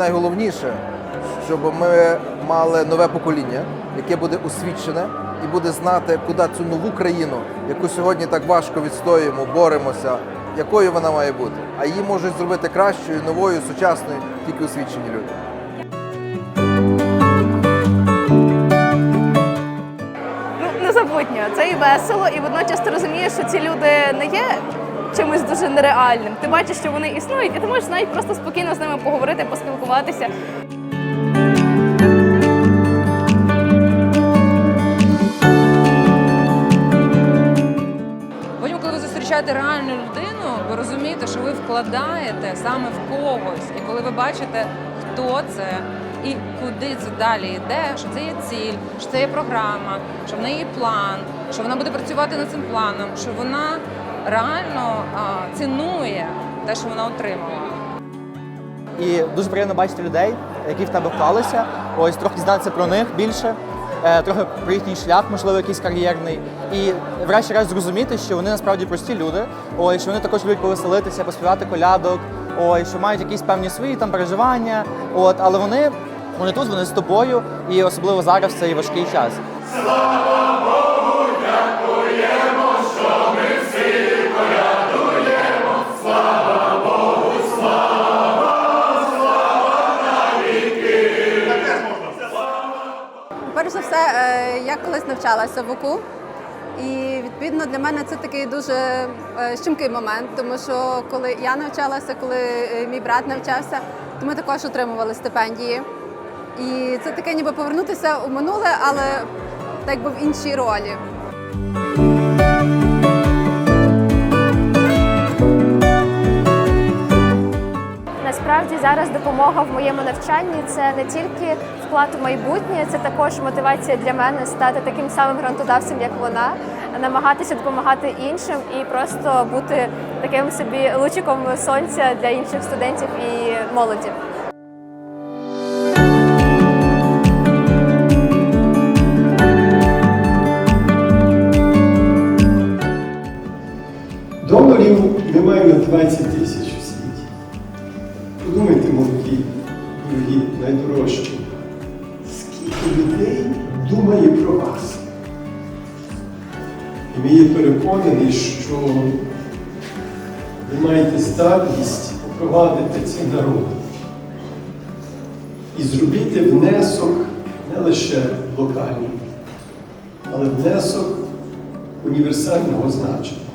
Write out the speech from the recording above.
найголовніше, щоб ми мали нове покоління, яке буде освічене і буде знати, куди цю нову країну, яку сьогодні так важко відстоюємо, боремося, якою вона має бути. А її можуть зробити кращою, новою, сучасною, тільки освічені люди. Ну, незабутньо. Це і весело, і водночас ти розумієш, що ці люди не є чимось дуже нереальним. Ти бачиш, що вони існують, і ти можеш навіть просто спокійно з ними поговорити, поспілкуватися. Потім, коли ви зустрічаєте реальну людину, ви розумієте, що ви вкладаєте саме в когось. І коли ви бачите, хто це і куди це далі йде, що це є ціль, що це є програма, що в неї є план, що вона буде працювати над цим планом, що вона реально цінує те, що вона отримала. І дуже приємно бачити людей, які в тебе вклалися. Ось трохи дізнатися про них більше, е, трохи про їхній шлях, можливо, якийсь кар'єрний. І врешті-решт зрозуміти, що вони насправді прості люди. Ось що вони також люблять повеселитися, поспівати колядок. Ой, що мають якісь певні свої там переживання. От, але вони, вони тут, вони з тобою, і особливо зараз в цей важкий час. Перш за все, е, я колись навчалася в УКУ, і відповідно для мене це такий дуже е, щемкий момент, тому що коли я навчалася, коли е, мій брат навчався, то ми також отримували стипендії. І це таке ніби повернутися у минуле, але так би в іншій ролі. Насправді зараз допомога в моєму навчанні це не тільки вклад у майбутнє, це також мотивація для мене стати таким самим грантодавцем, як вона, намагатися допомагати іншим і просто бути таким собі лучиком сонця для інших студентів і молоді. Донорів немає на 20 тисяч. Подумайте, молоді, дорогі, найдорожчі, скільки людей думає про вас. І ми є переконані, що ви маєте здатність провадити цей народ і зробити внесок не лише локальний, але внесок універсального значення.